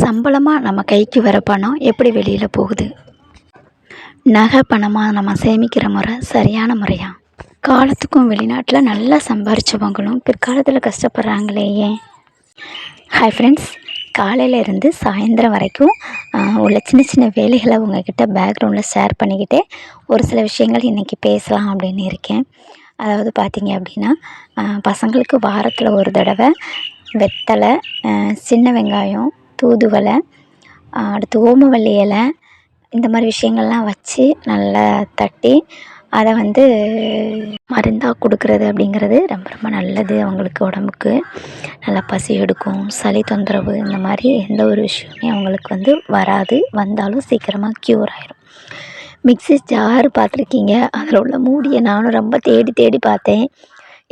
சம்பளமாக நம்ம கைக்கு வர பணம் எப்படி வெளியில் போகுது? நகை பணமாக நம்ம சேமிக்கிற முறை சரியான முறையா? காலத்துக்கும் வெளிநாட்டில் நல்லா சம்பாரிச்சவங்களும் பிற்காலத்தில் கஷ்டப்படுறாங்களே ஏன்? ஹாய் ஃப்ரெண்ட்ஸ் காலையில இருந்து சாயந்தரம் வரைக்கும் உள்ள சின்ன சின்ன வேலைகளை உங்ககிட்ட பேக்ரவுண்டில் ஷேர் பண்ணிக்கிட்டே ஒரு சில விஷயங்கள் இன்றைக்கி பேசலாம் அப்படின்னு இருக்கேன். அதாவது பார்த்திங்க அப்படின்னா பசங்களுக்கு வாரத்தில் ஒரு தடவை வெத்தலை சின்ன வெங்காயம் தூதுவளை அடுத்து ஓமவல்லி இலை இந்த மாதிரி விஷயங்கள்லாம் வச்சு நல்லா தட்டி அதை வந்து மருந்தாக கொடுக்குறது அப்படிங்கிறது ரொம்ப ரொம்ப நல்லது அவங்களுக்கு உடம்புக்கு. நல்லா பசி எடுக்கும் சளி தொந்தரவு இந்த மாதிரி எந்த ஒரு விஷயமே அவங்களுக்கு வந்து வராது. வந்தாலும் சீக்கிரமாக க்யூர் ஆயிரும். மிக்ஸி ஜார் பார்த்துருக்கீங்க அதில் உள்ள மூடியை நானும் ரொம்ப தேடி தேடி பார்த்தேன்.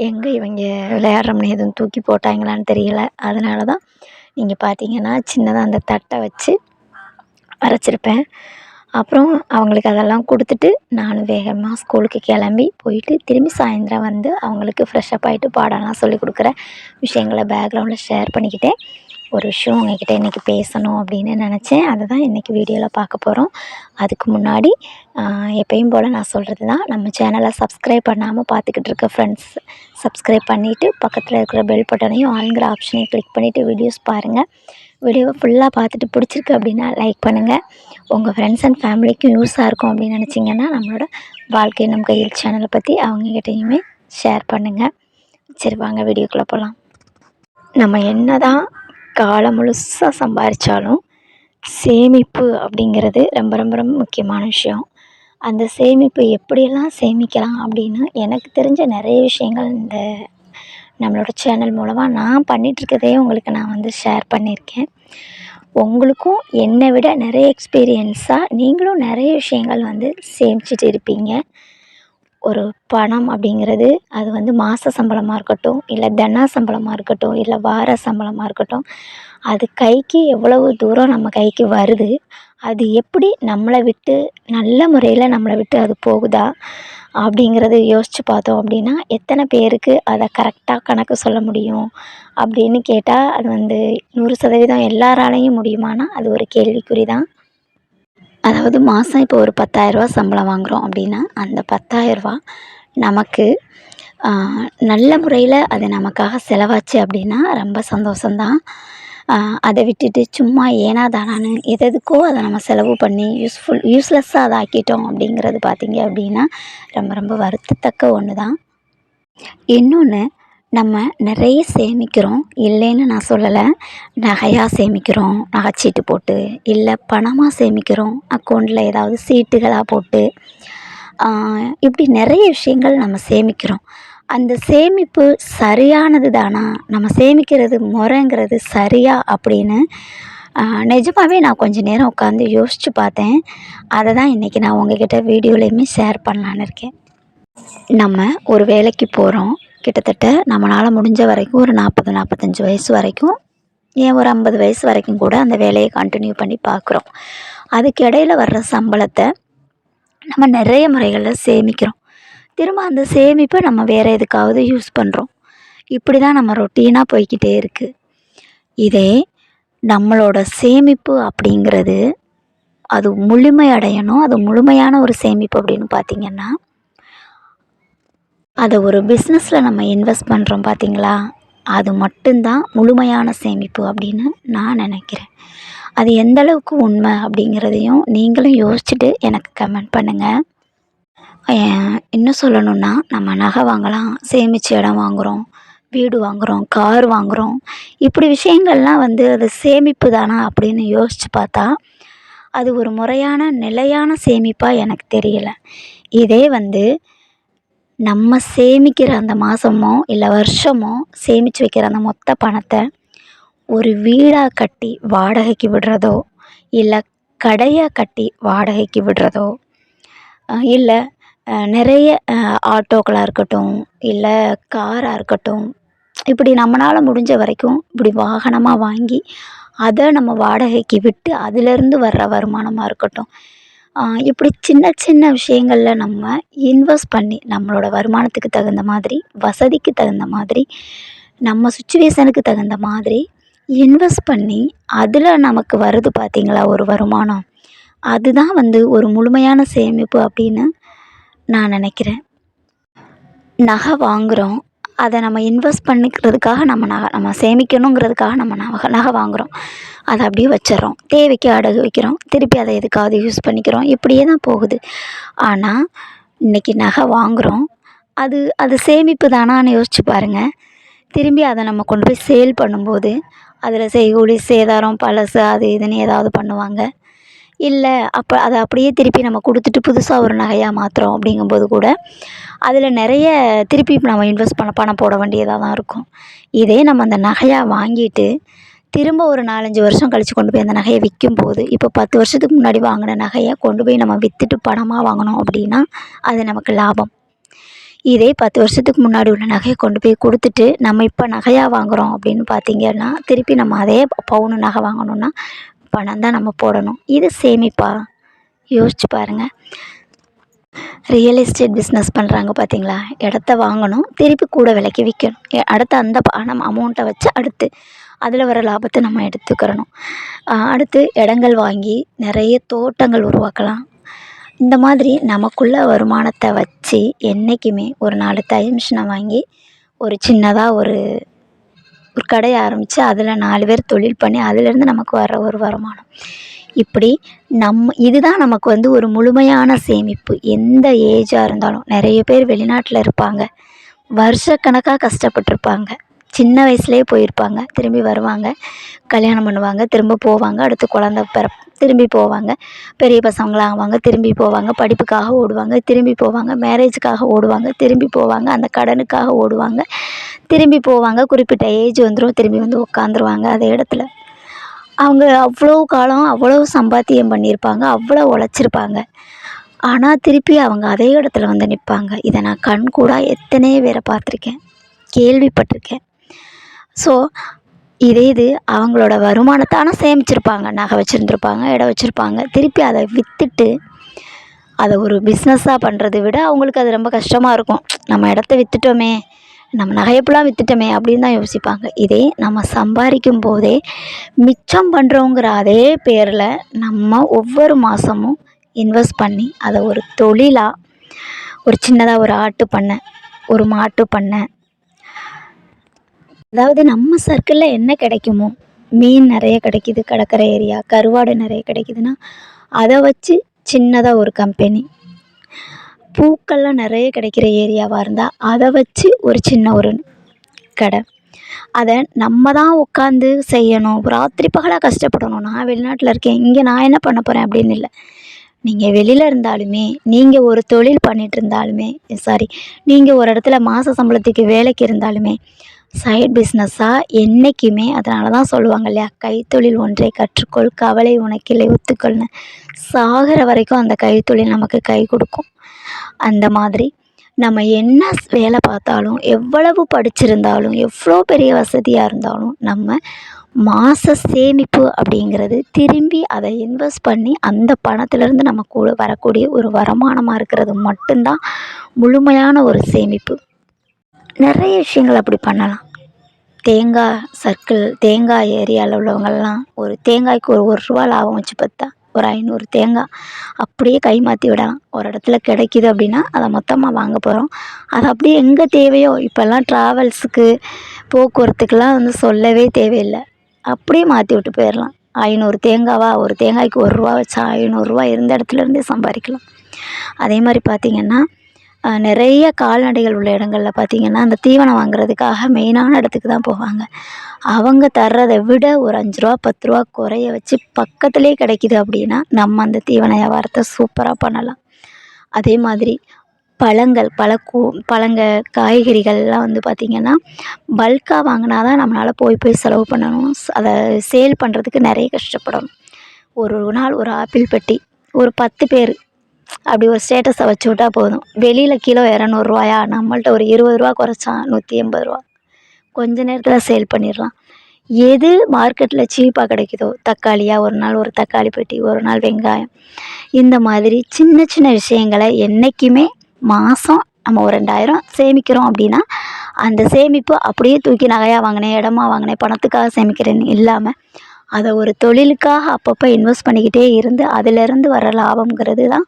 எங்கே இவங்க விளையாடுறோம்னு எதுவும் தூக்கி போட்டாங்களான்னு தெரியல. அதனால தான் நீங்கள் பார்த்தீங்கன்னா சின்னதாக அந்த தட்டை வச்சு வரைச்சிருப்பேன் அப்புறம் அவங்களுக்கு அதெல்லாம் கொடுத்துட்டு நானும் வேகமாக ஸ்கூலுக்கு கிளம்பி போயிட்டு திரும்பி சாயந்தரம் வந்து அவங்களுக்கு ஃப்ரெஷ்ஷப் ஆகிட்டு பாடம்லாம் சொல்லி கொடுக்குற விஷயங்களை பேக்ரவுண்டில் ஷேர் பண்ணிக்கிட்டேன். ஒரு விஷயம் உங்ககிட்ட இன்றைக்கி பேசணும் அப்படின்னு நினச்சேன். அதை தான் இன்றைக்கி வீடியோவில் பார்க்க போகிறோம் அதுக்கு முன்னாடி எப்பயும் போல் நான் சொல்கிறது தான். நம்ம சேனலை சப்ஸ்கிரைப் பண்ணாமல் பார்த்துக்கிட்டு இருக்க ஃப்ரெண்ட்ஸ் சப்ஸ்கிரைப் பண்ணிவிட்டு பக்கத்தில் இருக்கிற பெல் பட்டனையும் ஆன்கிற ஆப்ஷனையும் கிளிக் பண்ணிவிட்டு வீடியோஸ் பாருங்கள் வீடியோவை ஃபுல்லாக பார்த்துட்டு பிடிச்சிருக்கு அப்படின்னா லைக் பண்ணுங்கள் உங்கள் ஃப்ரெண்ட்ஸ் அண்ட் ஃபேமிலிக்கும் யூஸாக இருக்கும் அப்படின்னு நினச்சிங்கன்னா நம்மளோட வாழ்க்கை நம் கையில் சேனலை பற்றி அவங்கக்கிட்டையுமே ஷேர் பண்ணுங்கள் சரி வாங்க வீடியோக்குள்ளே போகலாம் நம்ம என்ன தான் காலம் முழுசாக சம்பாதிச்சாலும் சேமிப்பு அப்படிங்கிறது ரொம்ப ரொம்ப ரொம்ப முக்கியமான விஷயம். அந்த சேமிப்பு எப்படியெல்லாம் சேமிக்கலாம் அப்படின்னு எனக்கு தெரிஞ்ச நிறைய விஷயங்கள் இந்த நம்மளோட சேனல் மூலமாக நான் பண்ணிகிட்ருக்கதே உங்களுக்கு நான் வந்து ஷேர் பண்ணியிருக்கேன். உங்களுக்கும் என்னை விட நிறைய எக்ஸ்பீரியன்ஸாக நீங்களும் நிறைய விஷயங்கள் வந்து சேமிச்சிட்டு இருப்பீங்க. ஒரு பணம் அப்படிங்கிறது அது வந்து மாத சம்பளமாக இருக்கட்டும் இல்லை தனா சம்பளமாக இருக்கட்டும் இல்லை வார சம்பளமாக இருக்கட்டும் அது கைக்கு எவ்வளவு தூரம் நம்ம கைக்கு வருது அது எப்படி நம்மளை விட்டு நல்ல முறையில் நம்மளை விட்டு அது போகுதா அப்படிங்கிறது யோசித்து பார்த்தோம் அப்படின்னா எத்தனை பேருக்கு அதை கரெக்டாக கணக்கு சொல்ல முடியும் அப்படின்னு கேட்டால் அது வந்து நூறு சதவீதம் எல்லாராலையும் முடியுமானா அது ஒரு கேள்விக்குறி தான் அதாவது மாதம் இப்போ ஒரு பத்தாயிரரூவா சம்பளம் வாங்குகிறோம் அப்படின்னா அந்த பத்தாயிரரூவா நமக்கு நல்ல முறையில் அது நமக்காக செலவாச்சு அப்படின்னா ரொம்ப சந்தோஷந்தான் அதை விட்டுட்டு சும்மா ஏனா தானான்னு எதுக்கோ அதை நம்ம செலவு பண்ணி யூஸ்ஃபுல் யூஸ்லெஸ்ஸாக அதை ஆக்கிட்டோம் அப்படிங்கிறது பார்த்திங்க அப்படின்னா ரொம்ப ரொம்ப வருத்தத்தக்க ஒன்று தான் இன்னொன்று நம்ம நிறைய சேமிக்கிறோம். இல்லைன்னு நான் சொல்லலை. நகையாக சேமிக்கிறோம் நகைச்சீட்டு போட்டு. இல்லை பணமாக சேமிக்கிறோம் அக்கௌண்ட்டில் ஏதாவது சீட்டுகளாக போட்டு. இப்படி நிறைய விஷயங்கள் நம்ம சேமிக்கிறோம். அந்த சேமிப்பு சரியானது தானா? நம்ம சேமிக்கிறது முறைங்கிறது சரியா அப்படின்னு நிஜமாகவே நான் கொஞ்ச நேரம் உட்காந்து யோசித்து பார்த்தேன். அதை தான் இன்றைக்கி நான் உங்ககிட்ட வீடியோலையுமே ஷேர் பண்ணலான்னு இருக்கேன். நம்ம ஒரு வேலைக்கு போகிறோம் கிட்டத்தட்ட நம்மளால் முடிஞ்ச வரைக்கும் ஒரு நாற்பது நாற்பத்தஞ்சு வயசு வரைக்கும் ஏன் ஒரு ஐம்பது வயசு வரைக்கும் கூட அந்த வேலையை கண்டினியூ பண்ணி பார்க்குறோம். அதுக்கு இடையில வர்ற சம்பளத்தை நம்ம நிறைய முறைகளில் சேமிக்கிறோம். திரும்ப அந்த சேமிப்பை நம்ம வேறு எதுக்காவது யூஸ் பண்ணுறோம் இப்படி தான் நம்ம ரொட்டீனாக போய்க்கிட்டே இருக்குது இதே நம்மளோட சேமிப்பு அப்படிங்கிறது அது முழுமை அடையணும் அது முழுமையான ஒரு சேமிப்பு அப்படின்னு பார்த்திங்கன்னா அதை ஒரு பிஸ்னஸில் நம்ம இன்வெஸ்ட் பண்ணுறோம் பார்த்தீங்களா? அது மட்டும்தான் முழுமையான சேமிப்பு அப்படின்னு நான் நினைக்கிறேன். அது எந்த அளவுக்கு உண்மை அப்படிங்கிறதையும் நீங்களும் யோசிச்சுட்டு எனக்கு கமெண்ட் பண்ணுங்கள் இன்னும் சொல்லணுன்னா நம்ம நகை வாங்கலாம் சேமித்து இடம் வாங்குகிறோம் வீடு வாங்குகிறோம் கார் வாங்குகிறோம் இப்படி விஷயங்கள்லாம் வந்து அது சேமிப்பு தானா அப்படின்னு யோசித்து பார்த்தா அது ஒரு முறையான நிலையான சேமிப்பாக எனக்கு தெரியலை. இதே வந்து நம்ம சேமிக்கிற அந்த மாதமோ இல்லை வருஷமோ சேமித்து வைக்கிற அந்த மொத்த பணத்தை ஒரு வீடாக கட்டி வாடகைக்கு விடுறதோ இல்லை கடையாக கட்டி வாடகைக்கு விடுறதோ இல்லை நிறைய ஆட்டோக்களாக இருக்கட்டும் இல்லை காராக இருக்கட்டும் இப்படி நம்மளால் முடிஞ்ச வரைக்கும் இப்படி வாகனமாக வாங்கி அதை நம்ம வாடகைக்கு விட்டு அதிலேருந்து வர்ற வருமானமாக இருக்கட்டும். இப்படி சின்ன சின்ன விஷயங்களில் நம்ம இன்வெஸ்ட் பண்ணி நம்மளோட வருமானத்துக்கு தகுந்த மாதிரி வசதிக்கு தகுந்த மாதிரி நம்ம சுச்சுவேஷனுக்கு தகுந்த மாதிரி இன்வெஸ்ட் பண்ணி அதில் நமக்கு வருது பார்த்திங்களா ஒரு வருமானம்? அதுதான் வந்து ஒரு முழுமையான சேமிப்பு அப்படின்னு நான் நினைக்கிறேன். நகை வாங்குகிறோம் அதை நம்ம இன்வெஸ்ட் பண்ணிக்கிறதுக்காக நம்ம நகை நம்ம சேமிக்கணுங்கிறதுக்காக நம்ம நகை நகை வாங்குகிறோம் அதை அப்படியே வச்சிடுறோம். தேவைக்கு அடகு வைக்கிறோம். திருப்பி அதை எதுக்காவது யூஸ் பண்ணிக்கிறோம். இப்படியே தான் போகுது. ஆனால் இன்றைக்கி நகை வாங்குகிறோம் அது அது சேமிப்பு தானான்னு யோசிச்சு பாருங்கள் திரும்பி அதை நம்ம கொண்டு போய் சேல் பண்ணும்போது அதில் செய்கூலி சேதாரம் பழசு அது இதுன்னு ஏதாவது பண்ணுவாங்க. இல்லை அப்போ அதை அப்படியே திருப்பி நம்ம கொடுத்துட்டு புதுசாக ஒரு நகையாக மாற்றுறோம் அப்படிங்கும்போது கூட அதில் நிறைய திருப்பி நம்ம இன்வெஸ்ட் பண்ண பணம் போட வேண்டியதாக தான் இருக்கும். இதே நம்ம அந்த நகையாக வாங்கிட்டு திரும்ப ஒரு நாலஞ்சு வருஷம் கழித்து கொண்டு போய் அந்த நகையை விற்கும்போது இப்போ பத்து வருஷத்துக்கு முன்னாடி வாங்கின நகையை கொண்டு போய் நம்ம விற்றுட்டு பணமாக வாங்கினோம் அப்படின்னா அது நமக்கு லாபம். இதே பத்து வருஷத்துக்கு முன்னாடி உள்ள நகையை கொண்டு போய் கொடுத்துட்டு நம்ம இப்போ நகையாக வாங்குகிறோம் அப்படின்னு பார்த்திங்கன்னா திருப்பி நம்ம அதே பவுனு நகை வாங்கணுன்னா பணம் தான் நம்ம போடணும். இது சேமிப்பா? யோசிச்சு பாருங்கள் ரியல் எஸ்டேட் பிஸ்னஸ் பண்ணுறாங்க பார்த்தீங்களா இடத்த வாங்கணும் திருப்பி கூட விலைக்கு விற்கணும் அடுத்து அந்த பணம் அமௌண்ட்டை வச்சு அடுத்து அதில் வர லாபத்தை நம்ம எடுத்துக்கிறணும். அடுத்து இடங்கள் வாங்கி நிறைய தோட்டங்கள் உருவாக்கலாம். இந்த மாதிரி நமக்குள்ள வருமானத்தை வச்சு என்றைக்குமே ஒரு நாலு தைமிஷனை மிஷினை வாங்கி ஒரு சின்னதாக ஒரு ஒரு கடையை ஆரம்பித்து அதில் நாலு பேர் தொழில் பண்ணி அதிலேருந்து நமக்கு வர ஒரு வருமானம். இப்படி நம்ம இதுதான் நமக்கு வந்து ஒரு முழுமையான சேமிப்பு. எந்த ஏஜாக இருந்தாலும் நிறைய பேர் வெளிநாட்டில் இருப்பாங்க. வருஷக்கணக்காக கஷ்டப்பட்டிருப்பாங்க. சின்ன வயசுலேயே போயிருப்பாங்க. திரும்பி வருவாங்க. கல்யாணம் பண்ணுவாங்க. திரும்ப போவாங்க. அடுத்து குழந்த பிற திரும்பி போவாங்க. பெரிய பசங்களாக ஆவாங்க திரும்பி போவாங்க படிப்புக்காக ஓடுவாங்க திரும்பி போவாங்க மேரேஜுக்காக ஓடுவாங்க திரும்பி போவாங்க அந்த கடனுக்காக ஓடுவாங்க. திரும்பி போவாங்க குறிப்பிட்ட ஏஜ் வந்துடும் திரும்பி வந்து உட்காந்துருவாங்க அதே இடத்துல. அவங்க அவ்வளோ காலம் அவ்வளோ சம்பாத்தியம் பண்ணியிருப்பாங்க அவ்வளோ உழைச்சிருப்பாங்க. ஆனால் திருப்பி அவங்க அதே இடத்துல வந்து நிற்பாங்க. இதை நான் கண் கூட எத்தனையோ பேரை பார்த்துருக்கேன். கேள்விப்பட்டிருக்கேன். ஸோ இதே இது அவங்களோட வருமானத்தை ஆனால் சேமிச்சிருப்பாங்க. நகை வச்சுருந்துருப்பாங்க இடம் வச்சுருப்பாங்க. திருப்பி அதை விற்றுட்டு அதை ஒரு பிஸ்னஸாக பண்ணுறதை விட அவங்களுக்கு அது ரொம்ப கஷ்டமாக இருக்கும். நம்ம இடத்த விற்றுட்டோமே நம்ம நகையப்பெல்லாம் விற்றுட்டோமே அப்படின்னு தான் யோசிப்பாங்க. இதே நம்ம சம்பாதிக்கும் போதே மிச்சம் பண்ணுறோங்கிற அதே பேரில் நம்ம ஒவ்வொரு மாதமும் இன்வெஸ்ட் பண்ணி அதை ஒரு தொழிலாக ஒரு சின்னதாக ஒரு ஆட்டு பண்ணை ஒரு மாட்டு பண்ணை அதாவது நம்ம சர்க்கிளில் என்ன கிடைக்குமோ மீன் நிறைய கிடைக்குது கடற்கரை ஏரியா கருவாடு நிறைய கிடைக்குதுன்னா அதை வச்சு சின்னதாக ஒரு கம்பெனி பூக்கள்லாம் நிறைய கிடைக்கிற ஏரியாவாக இருந்தால் அதை வச்சு ஒரு சின்ன ஒரு கடை. அதை நம்ம தான் உட்காந்து செய்யணும். ராத்திரி பகலாக கஷ்டப்படணும். நான் வெளிநாட்டில் இருக்கேன். இங்கே நான் என்ன பண்ண போகிறேன் அப்படின்னு இல்லை. நீங்கள் வெளியில் இருந்தாலுமே நீங்கள் ஒரு தொழில் பண்ணிட்டு இருந்தாலுமே சாரி நீங்கள் ஒரு இடத்துல மாத சம்பளத்துக்கு வேலைக்கு இருந்தாலுமே சைட் பிஸ்னஸாக என்றைக்குமே அதனால தான் சொல்லுவாங்க இல்லையா? கைத்தொழில் ஒன்றை கற்றுக்கொள் கவலை உனக்கில்லை ஒத்துக்கொள்னு. சாகிற வரைக்கும் அந்த கைத்தொழில் நமக்கு கை கொடுக்கும். அந்த மாதிரி நம்ம என்ன வேலை பார்த்தாலும் எவ்வளவு படிச்சிருந்தாலும் எவ்வளோ பெரிய வசதியாக இருந்தாலும் நம்ம மாத சேமிப்பு அப்படிங்கிறது திரும்பி அதை இன்வெஸ்ட் பண்ணி அந்த பணத்திலேருந்து நம்ம கூட வரக்கூடிய ஒரு வருமானமாக இருக்கிறது மட்டும்தான் முழுமையான ஒரு சேமிப்பு. நிறைய விஷயங்கள் அப்படி பண்ணலாம். தேங்காய் சர்க்கிள் தேங்காய் ஏரியாவில் உள்ளவங்கள்லாம் ஒரு தேங்காய்க்கு ஒரு ஒரு ரூபா லாபம் வச்சு பார்த்தா ஒரு ஐநூறு தேங்காய் அப்படியே கை மாற்றி விடலாம். ஒரு இடத்துல கிடைக்கிது அப்படின்னா அதை மொத்தமாக வாங்க போகிறோம் அது அப்படியே எங்கே தேவையோ இப்போல்லாம் ட்ராவல்ஸுக்கு போக்குவரத்துக்கெலாம் வந்து சொல்லவே தேவையில்லை. அப்படியே மாற்றி விட்டு போயிடலாம் ஐநூறு தேங்காவா ஒரு தேங்காய்க்கு ஒரு ரூபா வச்சா ஐநூறுரூவா இருந்த இடத்துல இருந்தே சம்பாதிக்கலாம். அதே மாதிரி பார்த்திங்கன்னா நிறைய கால்நடைகள் உள்ள இடங்களில் பார்த்திங்கன்னா அந்த தீவனம் வாங்குறதுக்காக மெயினான இடத்துக்கு தான் போவாங்க. அவங்க தர்றதை விட ஒரு அஞ்சு ரூபா பத்து ரூபா குறைய வச்சு பக்கத்துலேயே கிடைக்கிது அப்படின்னா நம்ம அந்த தீவன வியாபாரத்தை சூப்பராக பண்ணலாம். அதே மாதிரி பழங்கள் பழக்கூ பழங்க காய்கறிகள்லாம் வந்து பார்த்திங்கன்னா பல்காக வாங்கினா தான் நம்மளால் போய் போய் செலவு பண்ணணும். அதை சேல் பண்ணுறதுக்கு நிறைய கஷ்டப்படணும். ஒரு நாள் ஒரு ஆப்பிள் பெட்டி ஒரு பத்து பேர் அப்படி ஒரு ஸ்டேட்டஸை வச்சு விட்டா போதும். வெளியில் கிலோ இரநூறுவாயா நம்மள்ட்ட ஒரு இருபது ரூபா குறைச்சா நூற்றி எண்பது ரூபா. கொஞ்ச நேரத்தில் சேல் பண்ணிடலாம். எது மார்க்கெட்டில் சீப்பாக கிடைக்குதோ? தக்காளியாக ஒரு நாள் ஒரு தக்காளி பெட்டி ஒரு நாள் வெங்காயம். இந்த மாதிரி சின்ன சின்ன விஷயங்களை என்றைக்குமே மாதம் நம்ம ஒரு ரெண்டாயிரம் சேமிக்கிறோம் அப்படின்னா அந்த சேமிப்பு அப்படியே தூக்கி நகையாக வாங்கினேன் இடமா வாங்கினேன் பணத்துக்காக சேமிக்கிறேன்னு இல்லாமல் அதை ஒரு தொழிலுக்காக அப்பப்போ இன்வெஸ்ட் பண்ணிக்கிட்டே இருந்து அதிலேருந்து வர லாபம்ங்கிறது தான்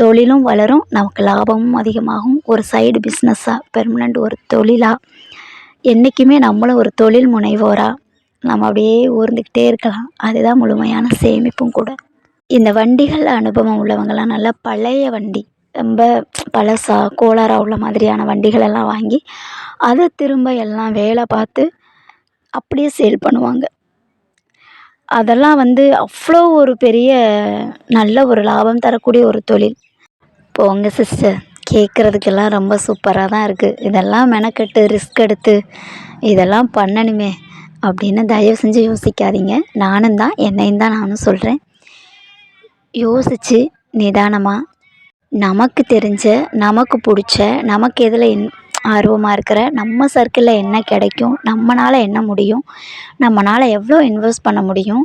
தொழிலும் வளரும் நமக்கு லாபமும் அதிகமாகும். ஒரு சைடு பிஸ்னஸாக பெர்மனண்ட் ஒரு தொழிலாக என்றைக்குமே நம்மளும் ஒரு தொழில் முனைவோராக நம்ம அப்படியே ஊர்ந்துக்கிட்டே இருக்கலாம். அதுதான் முழுமையான சேமிப்பும் கூட. இந்த வண்டிகள் அனுபவம் உள்ளவங்கெல்லாம் நல்லா பழைய வண்டி ரொம்ப பழசா கோளாராக உள்ள மாதிரியான வண்டிகளெல்லாம் வாங்கி அதை திரும்ப எல்லாம் வேலை பார்த்து அப்படியே சேல் பண்ணுவாங்க. அதெல்லாம் வந்து அவ்வளோ ஒரு பெரிய நல்ல ஒரு லாபம் தரக்கூடிய ஒரு தொழில். போங்க சிஸ்டர் கேட்குறதுக்கெல்லாம் ரொம்ப சூப்பராக தான் இருக்குது இதெல்லாம் மெனக்கெட்டு ரிஸ்க் எடுத்து இதெல்லாம் பண்ணணுமே அப்படின்னு தயவு செஞ்சு யோசிக்காதீங்க. நானும் தான் என்னையும் தான் நானும் சொல்கிறேன் யோசித்து நிதானமாக நமக்கு தெரிஞ்ச நமக்கு பிடிச்ச நமக்கு எதில் இன் ஆர்வமாக இருக்கிற நம்ம சர்க்கிளில் என்ன கிடைக்கும் நம்மளால் என்ன முடியும் நம்மளால் எவ்வளோ இன்வெஸ்ட் பண்ண முடியும்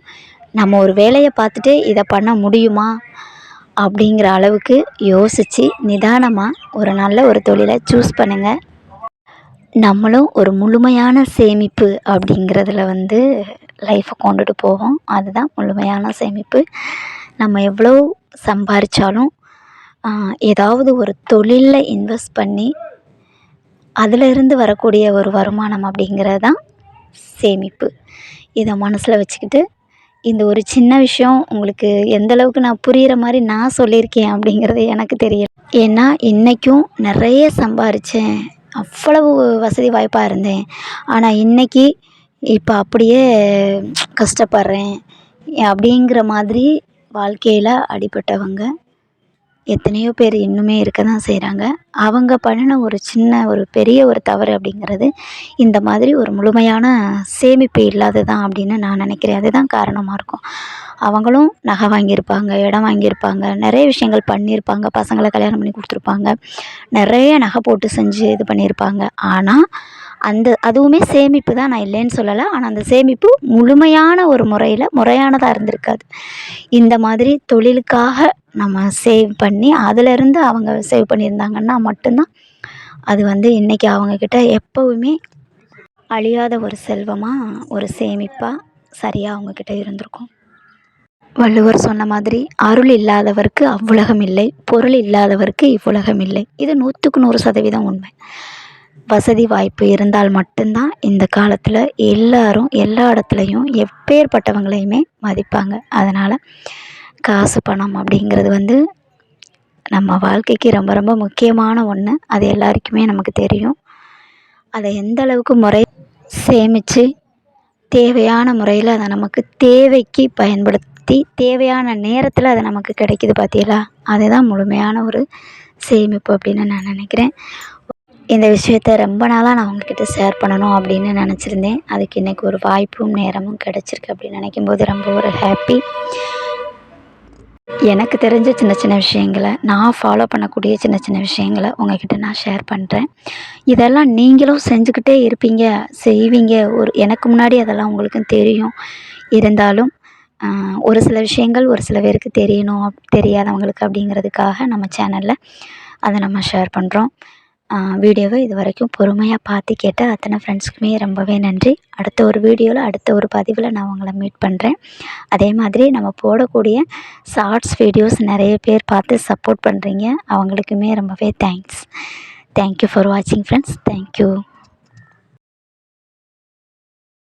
நம்ம ஒரு வேலையை பார்த்துட்டு இதை பண்ண முடியுமா அப்படிங்கிற அளவுக்கு யோசித்து நிதானமாக ஒரு நல்ல ஒரு தொழிலை சூஸ் பண்ணுங்கள் நம்மளும் ஒரு முழுமையான சேமிப்பு அப்படிங்கிறதுல வந்து லைஃப்பை கொண்டுட்டு போவோம். அதுதான் முழுமையான சேமிப்பு. நம்ம எவ்வளோ சம்பாரித்தாலும் ஏதாவது ஒரு தொழிலில் இன்வெஸ்ட் பண்ணி அதிலிருந்து வரக்கூடிய ஒரு வருமானம் அப்படிங்கிறது தான் சேமிப்பு. இதை மனசில் வச்சுக்கிட்டு இந்த ஒரு சின்ன விஷயம் உங்களுக்கு எந்தளவுக்கு நான் புரிகிற மாதிரி நான் சொல்லியிருக்கேன் அப்படிங்கிறது எனக்கு தெரியல. ஏன்னா இன்றைக்கும் நிறைய சம்பாரித்தேன் அவ்வளவு வசதி வாய்ப்பாக இருந்தேன். ஆனால் இன்றைக்கி இப்போ அப்படியே கஷ்டப்படுறேன். அப்படிங்கிற மாதிரி வாழ்க்கையில் அடிபட்டவங்க எத்தனையோ பேர் இன்னுமே இருக்க தான் செய்கிறாங்க அவங்க பண்ணின ஒரு சின்ன ஒரு பெரிய ஒரு தவறு அப்படிங்கிறது இந்த மாதிரி ஒரு முழுமையான சேமிப்பு இல்லாதது தான் அப்படின்னு நான் நினைக்கிறேன். அதுதான் காரணமாக இருக்கும். அவங்களும் நகை வாங்கியிருப்பாங்க இடம் வாங்கியிருப்பாங்க நிறைய விஷயங்கள் பண்ணியிருப்பாங்க பசங்களை கல்யாணம் பண்ணி கொடுத்துருப்பாங்க. நிறைய நகை போட்டு செஞ்சு இது பண்ணியிருப்பாங்க. ஆனால் அந்த அதுவுமே சேமிப்பு தான் நான் இல்லைன்னு சொல்லலை. ஆனால் அந்த சேமிப்பு முழுமையான ஒரு முறையில் முறையானதாக இருந்திருக்காது. இந்த மாதிரி தொழிலுக்காக நம்ம சேவ் பண்ணி அதிலிருந்து அவங்க சேவ் பண்ணியிருந்தாங்கன்னா மட்டும்தான் அது வந்து இன்றைக்கி அவங்கக்கிட்ட எப்போவுமே அழியாத ஒரு செல்வமாக ஒரு சேமிப்பாக சரியாக அவங்கக்கிட்ட இருந்திருக்கும். வள்ளுவர் சொன்ன மாதிரி அருள் இல்லாதவருக்கு அவ்வுலகம் இல்லை பொருள் இல்லாதவருக்கு இவ்வுலகம் இல்லை. இது நூற்றுக்கு நூறு சதவீதம் உண்மை. வசதி வாய்ப்பு இருந்தால் மட்டும்தான் இந்த காலத்தில் எல்லோரும் எல்லா இடத்துலையும் எப்பேற்பட்டவங்களையுமே மதிப்பாங்க. அதனால் காசு பணம் அப்படிங்கிறது வந்து நம்ம வாழ்க்கைக்கு ரொம்ப ரொம்ப முக்கியமான ஒன்று அது எல்லாருக்குமே நமக்கு தெரியும். அதை எந்த அளவுக்கு முறை சேமித்து தேவையான முறையில் அதை நமக்கு தேவைக்கு பயன்படுத்தி தேவையான நேரத்தில் அது நமக்கு கிடைக்கிது பார்த்தீங்களா அதுதான் முழுமையான ஒரு சேமிப்பு அப்படின்னு நான் நினைக்கிறேன். இந்த விஷயத்த ரொம்ப நாளாக நான் உங்ககிட்ட ஷேர் பண்ணணும் அப்படின்னு நினச்சிருந்தேன். அதுக்கு இன்றைக்கி ஒரு வாய்ப்பும் நேரமும் கிடச்சிருக்கு அப்படின்னு நினைக்கும் போது ரொம்ப ஒரு ஹாப்பி எனக்கு தெரிஞ்ச சின்ன சின்ன விஷயங்களை நான் ஃபாலோ பண்ணக்கூடிய சின்ன சின்ன விஷயங்களை உங்ககிட்ட நான் ஷேர் பண்ணுறேன் இதெல்லாம் நீங்களும் செஞ்சுக்கிட்டே இருப்பீங்க செய்வீங்க. ஒரு எனக்கு முன்னாடி அதெல்லாம் உங்களுக்கும் தெரியும். இருந்தாலும் ஒரு சில விஷயங்கள் ஒரு சில பேருக்கு தெரியணும் தெரியாதவங்களுக்கு அப்படிங்கிறதுக்காக நம்ம சேனலில் அதை நம்ம ஷேர் பண்ணுறோம் வீடியோவை இது வரைக்கும் பொறுமையாக பார்த்து கேட்ட அத்தனை ஃப்ரெண்ட்ஸ்க்குமே ரொம்பவே நன்றி. அடுத்த ஒரு வீடியோவில் அடுத்த ஒரு பதிவில் நான் உங்களை மீட் பண்ணுறேன் அதே மாதிரி நம்ம போடக்கூடிய ஷார்ட்ஸ் வீடியோஸ் நிறைய பேர் பார்த்து சப்போர்ட் பண்ணுறீங்க அவங்களுக்குமே ரொம்பவே தேங்க்ஸ் தேங்க்யூ ஃபார் வாட்சிங் ஃப்ரெண்ட்ஸ் தேங்க்யூ